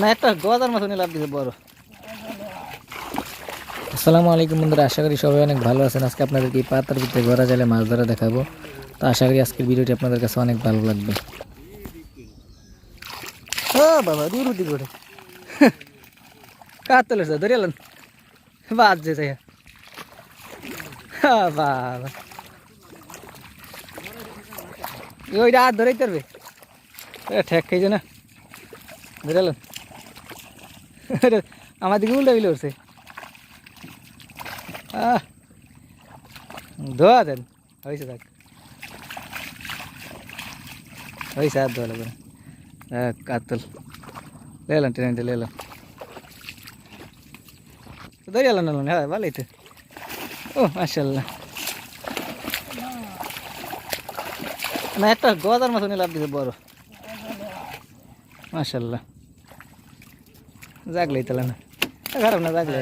না, একটা গজার মতো লাভ দিছে, বড়। আসসালামু আলাইকুম বন্ধুরা, আশা করি সবাই অনেক ভালো আছেন। আজকে আপনাদেরকে এই পাতার ভিতরে ঘোরা জালে মাছ ধরা দেখাবো। তো আশা করি আজকের ভিডিওটি আপনাদের কাছে অনেক ভালো লাগবে। ও বাবা, দূর দিক ওঠে কাত তোলে ধরে এলেন। বাদ যে তাই বাবা। ওইটা হাত ধরেই পারবে। ঠেক খাইছে না। ধরে এলেন। আমার দিকে উল্টা বিলে উঠছে। ধোয়া দেন। হয়েছে থাক। হয়েছে হাত ধোয়া লাগবে কাতল। লেলাম ট্রেনটা লেলাম ধরে এলাম না হ্যাঁ ভালোই তো। ও মাসাল্লাহ না, একটা গজার মতো লাভ দিছে বড়। মাসাল্লাহ জাগলেই তাহলে না খারাপ না জাগলে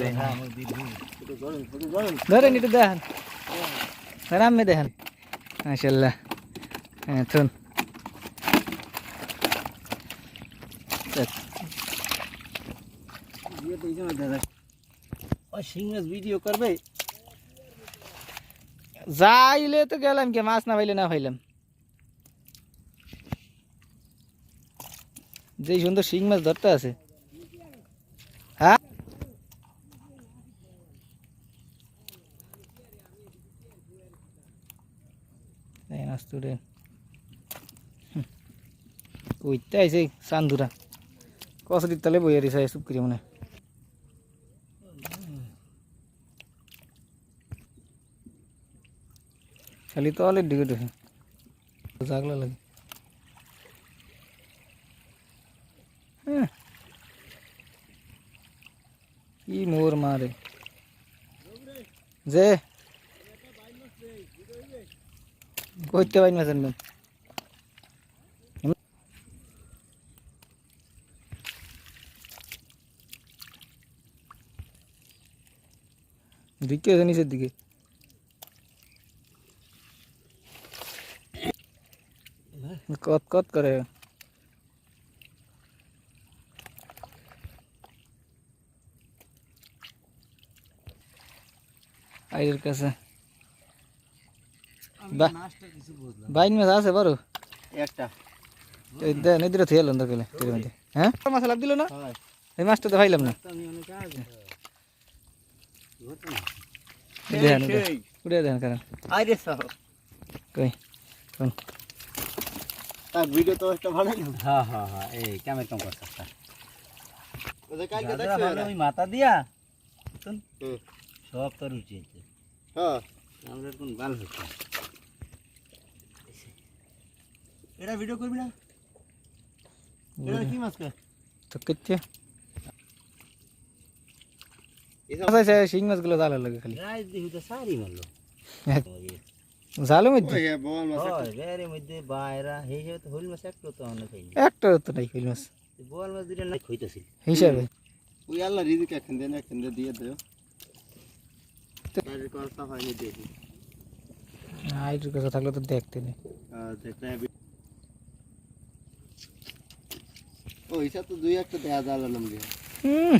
ধরেন একটু দেখেন রামে দেখেন মাসাল্লাহ হ্যাঁ থুন ভিডিও করবে যাইলে তো গেলাম কে মাছ না পাইলে না পাইলাম যে সুন্দর শিং মাছ ধরতে আছে তুলে ওইটা আইছে চান্দুরা কসরির তালে বইয়া দিছে চুপ করি মনে। খালি তো অলের দিকে ঢুকে। জাগলা লাগে। হ্যাঁ। কি মোর মারে। যে কইতে পারি না জানবেন দিকে আছে নিচের দিকে কত কত করে আইয়ের কাছে বা বাইন মাছ আছে বড় একটা। নদীরে থুয়ে এলাম দরকার মধ্যে হ্যাঁ? মাছ লাভ দিল না? এই মাছটা তো পাইলাম না। দেখেন উড়ে দেখেন কারণ। আরে সব। কই? কোন? তার ভিডিও তো একটা ভালো হ্যাঁ হ্যাঁ হ্যাঁ এই ক্যামেরা কম কালকে দেখছ? মাথা দিয়া? সব তোর উচিত। হ্যাঁ। আমরা কোন বাল হচ্ছে? এটা ভিডিও করবি না? এটা কি মাছ কা? তো কিচ্ছে শিং মাছগুলো জালের লাগে খালি। রাইস দিহি তো সারি মারলো। জালের মধ্যে? হয় বেরে মধ্যে বাইরা হে হে তো হইল মাছ একটু তো অনেক খাই একটা তো নাই কইল মাছ। বোয়াল মাছ দিলে না খইতাছিল। হিসাবে। ওই আল্লাহ রিজিক এখন দেন এখন দিয়ে দিও। কথা কাছে থাকলে তো দেখতে নেই দেখতে ও হিসাব তো দুই একটা দেয়া যাবে গিয়ে হুম।